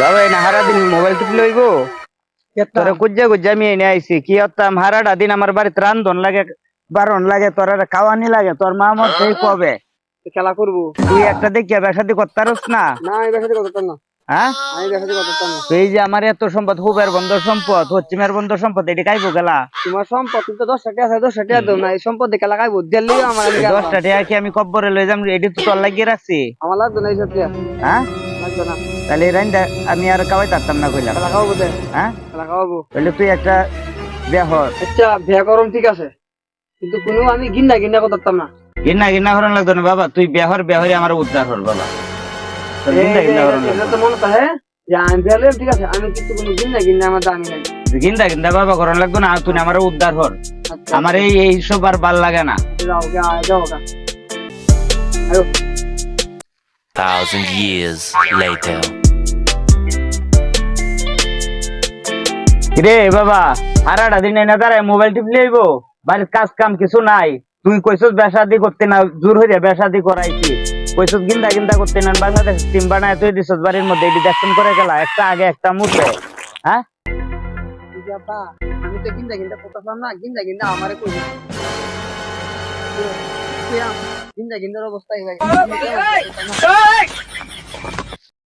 বাবা এনে হারা দিন মোবাইল টিপলে হইব তোরে গুজ্জা গুজ্জা আমি এনে আইছি। কি হতাম হারাটা দিন আমার বাড়িতে রান্ধন লাগে বারণ লাগে তোর আর খাওয়ানি লাগে তোর মা আমার সেই কবে? খেলা করব। তুই একটা দেখিয়া বেসাদি করতারস না? না আমি বেসাতে না। হ্যাঁ? এই যে আমার এত সম্পদ হুবের বন্ধ সম্পদ হচ্ছিমের বন্ধ সম্পদ এটি খাইবো গেলা? তোমার সম্পদ তো দশটা টাকা আছে দশটা টাকা দাও না এই সম্পদ আমার আমি গেলাম। দশটা টাকা কি আমি কব্বরে লই যাম এটি তো তোর লাগিয়ে রাখছি। আমার না হ্যাঁ? তাহলে আমি আর না কইলাম। হ্যাঁ? খেলা তুই একটা আচ্ছা বিয়া করম ঠিক আছে। কিন্তু কোনো আমি গিন্না গিন্না করতাম না। গিন্না গিন্না হরণ লাগতো না বাবা। তুই আমার উদ্ধার হল বাবা। গিন্না গিন্না হরণ লাগতো। মনে থাকে যে আমি বিয়া ঠিক আছে। আমি কিন্তু কোনো গিন্না গিন্না আমার দামি নাই। গিন্দা গিন্দা বাবা করণ লাগতো না। আমার উদ্ধার হর আচ্ছা। আমার এই এইসব আর ভালো লাগে না। যাও যাও thousand years later. রে বাবা সারাটা দিন এনে দাঁড়ায় মোবাইল টিপলে আইব? বাড়ির কাজ কাম কিছু নাই। তুই কইছস বেসাদি করতে না জোর হইয়া বেসাদি করাইছি। কইছস গিন্দা গিন্দা করতে না বাংলাদেশ টিম বানায় তুই দিছস বাড়ির মধ্যে এটি দেখছেন করে গেলা একটা আগে একটা মুখে হ্যাঁ? বাবা আমি তো গিন্না গিন্না করতাম না গিন্না গিন্না আমারে কই দিছে। জিন্দার অবস্থা হয়ে ভাই